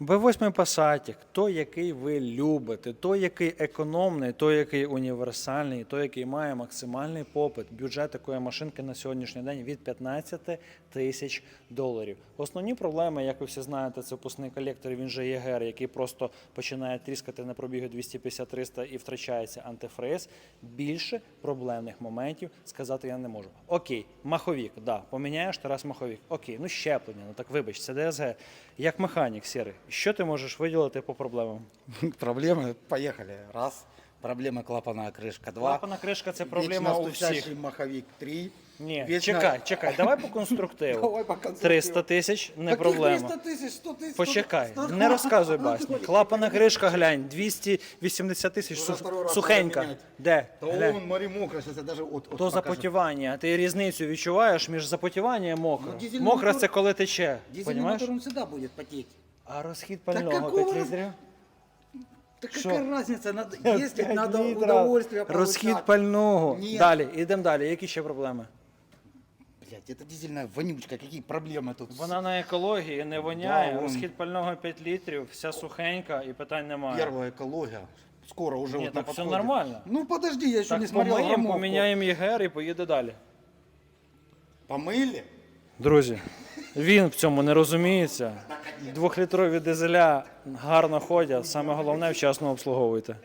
Б8 Passat, той, який ви любите, той, який економний, той, який універсальний, той, який має максимальний попит. Бюджет такої машинки на сьогоднішній день від 15 тисяч доларів. Основні проблеми, як ви всі знаєте, це впускний колектор, він же ЄГР, який просто починає тріскати на пробігу 250-300 і втрачається антифриз. Більше проблемних моментів сказати я не можу. Окей, маховік, да, поміняєш Тарас маховік. Окей, ну щеплення, ну так вибач, це ДСГ. Як механік, Сірий, що ти можеш виділити по проблемам? Проблемы, поехали. Раз. Проблема клапана крышка. Два. Клапана кришка це проблема Вечно у всіх. стучащий маховик. Три. Ні, Вечно- чекай, чекай, давай по конструктиву. Давай по конструктиву. 300 тисяч не Каких проблема. 300 тысяч, 100 тысяч? Почекай, 100 не розказуй басні. Клапана кришка, глянь, 280 тисяч Уже сух- второй раз сухенька. надо менять. Де? Да Глянь. он, море мокро, сейчас я даже от, от То покажу. запотівання. Ти різницю відчуваєш між запотіванням і мокро. Ну, дизельний Мокро мотор- це коли тече. Дизельный Понімаєш? мотор, он всегда будет потеть. А розхід Та пального какого 5 роз- літрів? Так Шо? какая разница? Надо, ездить П'ять надо літрів. удовольствие Розхід получать. пального. Ні. Далі, ідемо далі. Які ще проблеми? Блядь, это дизельная вонючка, какие проблемы тут? Вона на екології не воняє, Да, вон. розхід пального 5 літрів, вся сухенька і питань немає. Первая экология. Скоро уже Не, вот на так всё подходе. нормально. Ну подожди, я еще Так не смотрел помиємо, граммовку. поміняємо ЄГР і поїде далі. Помыли? Друзі, він в цьому не розуміється. Двохлітрові дизеля гарно ходять. Саме головне вчасно обслуговуйте.